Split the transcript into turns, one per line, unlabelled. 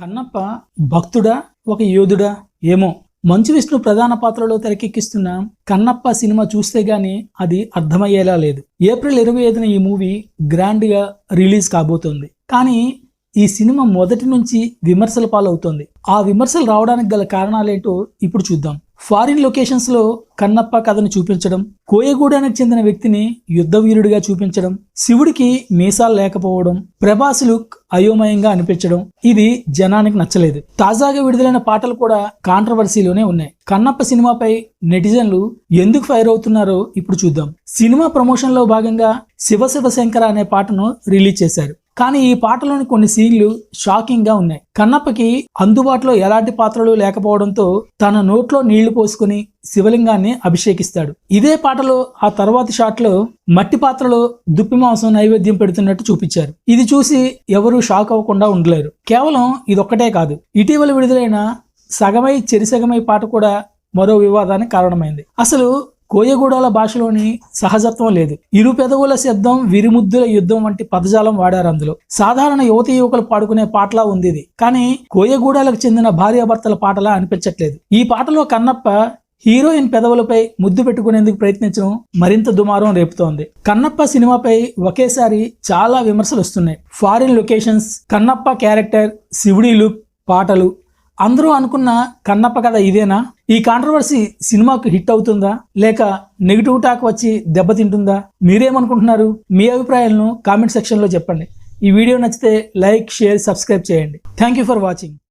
కన్నప్ప భక్తుడా? ఒక యోధుడా? ఏమో. మంచు విష్ణు ప్రధాన పాత్రలో తెరకెక్కిస్తున్న కన్నప్ప సినిమా చూస్తే గానీ అది అర్థమయ్యేలా లేదు. ఏప్రిల్ ఇరవై ఐదున ఈ మూవీ గ్రాండ్గా రిలీజ్ కాబోతోంది. కానీ ఈ సినిమా మొదటి నుంచి విమర్శల పాలవుతోంది. ఆ విమర్శలు రావడానికి గల కారణాలేంటో ఇప్పుడు చూద్దాం. ఫారిన్ లొకేషన్స్లో కన్నప్ప కథను చూపించడం కోయగూడానికి చెందిన వ్యక్తిని యుద్ధవీరుడిగా చూపించడం శివుడికి మీసాలు లేకపోవడం ప్రభాస్ లుక్ అయోమయంగా అనిపించడం ఇది జనానికి నచ్చలేదు. తాజాగా విడుదలైన పాటలు కూడా కాంట్రవర్సీలోనే ఉన్నాయి. కన్నప్ప సినిమాపై నెటిజన్లు ఎందుకు ఫైర్ అవుతున్నారో ఇప్పుడు చూద్దాం. సినిమా ప్రమోషన్లో భాగంగా శివ శివ శంకర అనే పాటను రిలీజ్ చేశారు. కానీ ఈ పాటలోని కొన్ని సీన్లు షాకింగ్గా ఉన్నాయి. కన్నప్పకి అందుబాటులో ఎలాంటి పాత్రలు లేకపోవడంతో తన నోట్లో నీళ్ళు పోసుకుని శివలింగాన్ని అభిషేకిస్తాడు. ఇదే పాటలో ఆ తర్వాతి షాట్లో మట్టి పాత్రలో దుప్పి మాంసం నైవేద్యం పెడుతున్నట్టు చూపించారు. ఇది చూసి ఎవరూ షాక్ అవ్వకుండా ఉండలేరు. కేవలం ఇదొక్కటే కాదు. ఇటీవల విడుదలైన సగమై చెరిసగమై పాట కూడా మరో వివాదానికి కారణమైంది. అసలు కోయగూడల భాషలోని సహజత్వం లేదు. ఇరు పెదవుల శబ్దం విరిముద్దుల యుద్ధం వంటి పదజాలం వాడారు అందులో. సాధారణ యువతి యువకులు పాడుకునే పాటలా ఉంది ఇది. కానీ కోయగూడాలకు చెందిన భార్యాభర్తల పాటలా అనిపించట్లేదు. ఈ పాటలో కన్నప్ప హీరోయిన్ పెదవులపై ముద్దు పెట్టుకునేందుకు ప్రయత్నించడం మరింత దుమారం రేపుతోంది. కన్నప్ప సినిమాపై ఒకేసారి చాలా విమర్శలు వస్తున్నాయి. ఫారిన్ లొకేషన్స్ కన్నప్ప క్యారెక్టర్ శివుడి లుక్ పాటలు అందరూ అనుకున్న కన్నప్ప కథ ఇదేనా? ఈ కాంట్రవర్సీ సినిమాకు హిట్ అవుతుందా? లేక నెగిటివ్ టాక్ వచ్చి దెబ్బతింటుందా మీరేమనుకుంటున్నారు? మీ అభిప్రాయాలను కామెంట్ సెక్షన్లో చెప్పండి. ఈ వీడియో నచ్చితే లైక్ షేర్ సబ్స్క్రైబ్ చేయండి. Thank you for watching